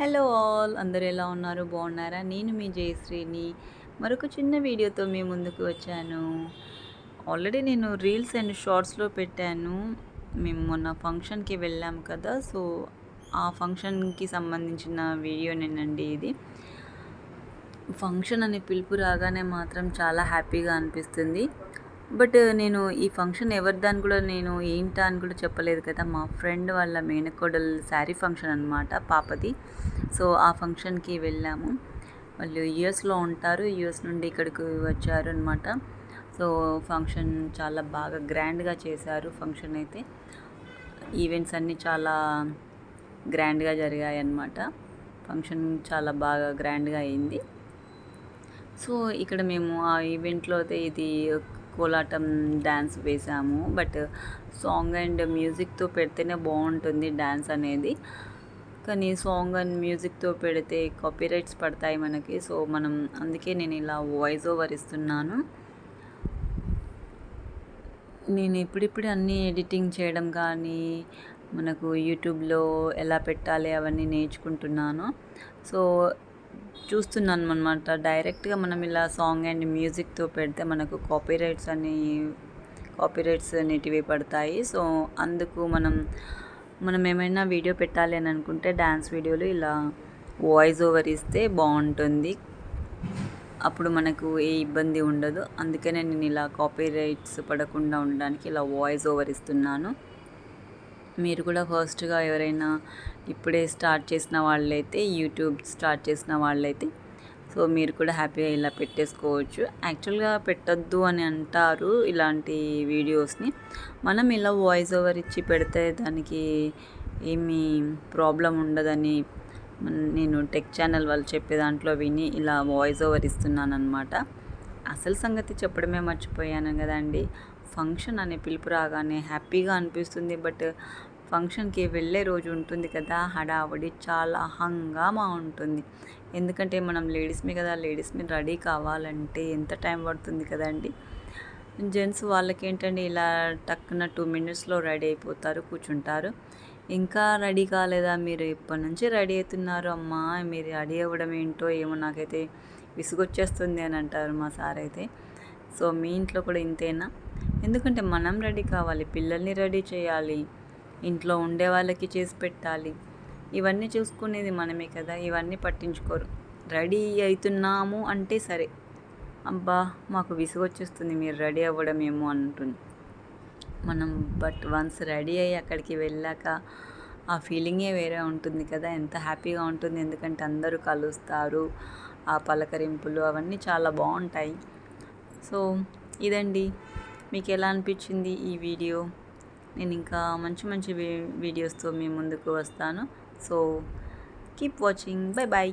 Hello all అందరు ఎలా ఉన్నారు? బాగున్నారా? నేను మీ జయశ్రీని. మరొక చిన్న వీడియోతో మీ ముందుకు వచ్చాను. ఆల్రెడీ నేను రీల్స్ అండ్ షార్ట్స్లో పెట్టాను. మేము మొన్న ఫంక్షన్కి వెళ్ళాం కదా సో ఆ ఫంక్షన్కి సంబంధించిన వీడియో నేనండి ఇది. ఫంక్షన్ అనే పిలుపు రాగానే మాత్రం చాలా హ్యాపీగా అనిపిస్తుంది. బట్ నేను ఈ ఫంక్షన్ ఎవరిదాని కూడా నేను ఏంటా అని కూడా చెప్పలేదు కదా. మా ఫ్రెండ్ వాళ్ళ మేనకోడల్ శారీ ఫంక్షన్ అనమాట పాపది. సో ఆ ఫంక్షన్కి వెళ్ళాము. వాళ్ళు యుఎస్లో ఉంటారు. యుఎస్ నుండి ఇక్కడికి వచ్చారు అనమాట సో ఫంక్షన్ చాలా బాగా గ్రాండ్గా చేశారు ఫంక్షన్ అయితే. ఈవెంట్స్ అన్నీ చాలా గ్రాండ్గా జరిగాయి అన్నమాట. ఫంక్షన్ చాలా బాగా గ్రాండ్గా అయింది. సో ఇక్కడ మేము ఆ ఈవెంట్లో అయితే ఇది కోలాటం డ్యాన్స్ వేసాము. బట్ సాంగ్ అండ్ మ్యూజిక్తో పెడితేనే బాగుంటుంది డ్యాన్స్ అనేది. కానీ సాంగ్ అండ్ మ్యూజిక్తో పెడితే కాపీరైట్స్ పడతాయి మనకి. సో మనం అందుకే నేను ఇలా వాయిస్ ఓవర్ ఇస్తున్నాను. నేను ఇప్పుడిప్పుడు అన్నీ ఎడిటింగ్ చేయడం కానీ మనకు యూట్యూబ్లో ఎలా పెట్టాలి అవన్నీ నేర్చుకుంటున్నాను. సో చూస్తున్నాను అనమాట డైరెక్ట్గా మనం ఇలా సాంగ్ అండ్ మ్యూజిక్తో పెడితే మనకు కాపీరైట్స్ అని కాపీరైట్స్ అనేటివి పడతాయి. సో అందుకు మనం మనం ఏమైనా వీడియో పెట్టాలి అని అనుకుంటే డ్యాన్స్ వీడియోలు ఇలా వాయిస్ ఓవర్ ఇస్తే బాగుంటుంది. అప్పుడు మనకు ఏ ఇబ్బంది ఉండదు. అందుకనే నేను ఇలా కాపీరైట్స్ పడకుండా ఉండడానికి ఇలా వాయిస్ ఓవర్ ఇస్తున్నాను. మీరు కూడా ఫస్ట్గా ఎవరైనా ఇప్పుడే స్టార్ట్ చేసిన వాళ్ళైతే యూట్యూబ్ స్టార్ట్ చేసిన వాళ్ళైతే సో మీరు కూడా హ్యాపీగా ఇలా పెట్టేసుకోవచ్చు. యాక్చువల్గా పెట్టద్దు అని అంటారు ఇలాంటి వీడియోస్ని. మనం ఇలా వాయిస్ ఓవర్ ఇచ్చి పెడితే దానికి ఏమీ ప్రాబ్లం ఉండదని నేను టెక్ ఛానల్ వాళ్ళు చెప్పే దాంట్లో విని ఇలా వాయిస్ ఓవర్ ఇస్తున్నాను అనమాట అసలు సంగతి చెప్పడమే మర్చిపోయాను కదండి. ఫంక్షన్ అనే పిలుపు రాగానే హ్యాపీగా అనిపిస్తుంది. బట్ ఫంక్షన్కి వెళ్ళే రోజు ఉంటుంది కదా హడావడి చాలా హంగామా ఉంటుంది. ఎందుకంటే మనం లేడీస్మే కదా లేడీస్ మీద రెడీ కావాలంటే ఎంత టైం పడుతుంది కదండి జెంట్స్ వాళ్ళకి ఏంటంటే ఇలా టక్కున టూ మినిట్స్లో రెడీ అయిపోతారు కూర్చుంటారు. ఇంకా రెడీ కాలేదా? మీరు ఇప్పటి నుంచి రెడీ అవుతున్నారు? అమ్మా మీరు రెడీ అవ్వడం ఏంటో ఏమో నాకైతే విసుగొచ్చేస్తుంది అని అంటారు మా సార్ అయితే. సో మీ ఇంట్లో కూడా ఇంతేనా? ఎందుకంటే మనం రెడీ కావాలి పిల్లల్ని రెడీ చేయాలి ఇంట్లో ఉండే వాళ్ళకి చేసి పెట్టాలి. ఇవన్నీ చూసుకునేది మనమే కదా ఇవన్నీ పట్టించుకోరు. రెడీ అవుతున్నాము అంటే సరే. అబ్బా మాకు విసుగు వచ్చేస్తుంది మీరు రెడీ అవ్వడం ఏమో అంటుంది. మనం బట్ వన్స్ రెడీ అయ్యి అక్కడికి వెళ్ళాక ఆ ఫీలింగే వేరే ఉంటుంది కదా ఎంత హ్యాపీగా ఉంటుంది. ఎందుకంటే అందరూ కలుస్తారు ఆ పలకరింపులు అవన్నీ చాలా బాగుంటాయి. సో ఇదండి. మీకు ఎలా అనిపించింది ఈ వీడియో? నేను ఇంకా మంచి మంచి వీడియోస్తో మీ ముందుకు వస్తాను. So keep watching bye bye